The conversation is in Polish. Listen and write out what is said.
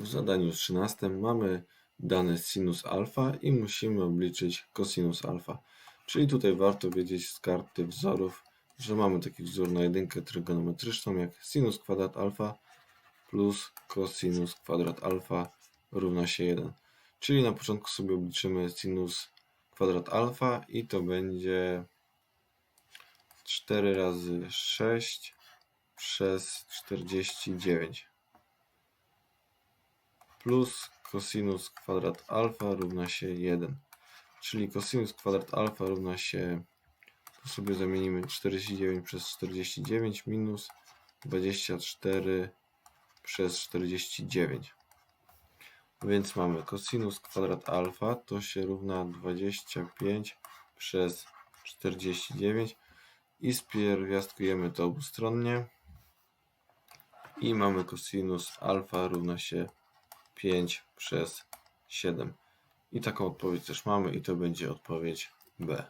W zadaniu 13 mamy dane sinus alfa i musimy obliczyć cosinus alfa. Czyli tutaj warto wiedzieć z karty wzorów, że mamy taki wzór na jedynkę trygonometryczną jak sinus kwadrat alfa plus cosinus kwadrat alfa równa się 1. Czyli na początku sobie obliczymy sinus kwadrat alfa i to będzie 4 razy 6 przez 49 plus cosinus kwadrat alfa równa się 1. Czyli cosinus kwadrat alfa równa się, tu sobie zamienimy 49 przez 49 minus 24 przez 49. Więc mamy cosinus kwadrat alfa to się równa 25 przez 49 i spierwiastkujemy to obustronnie i mamy cosinus alfa równa się 5 przez 7. I taką odpowiedź też mamy i to będzie odpowiedź B.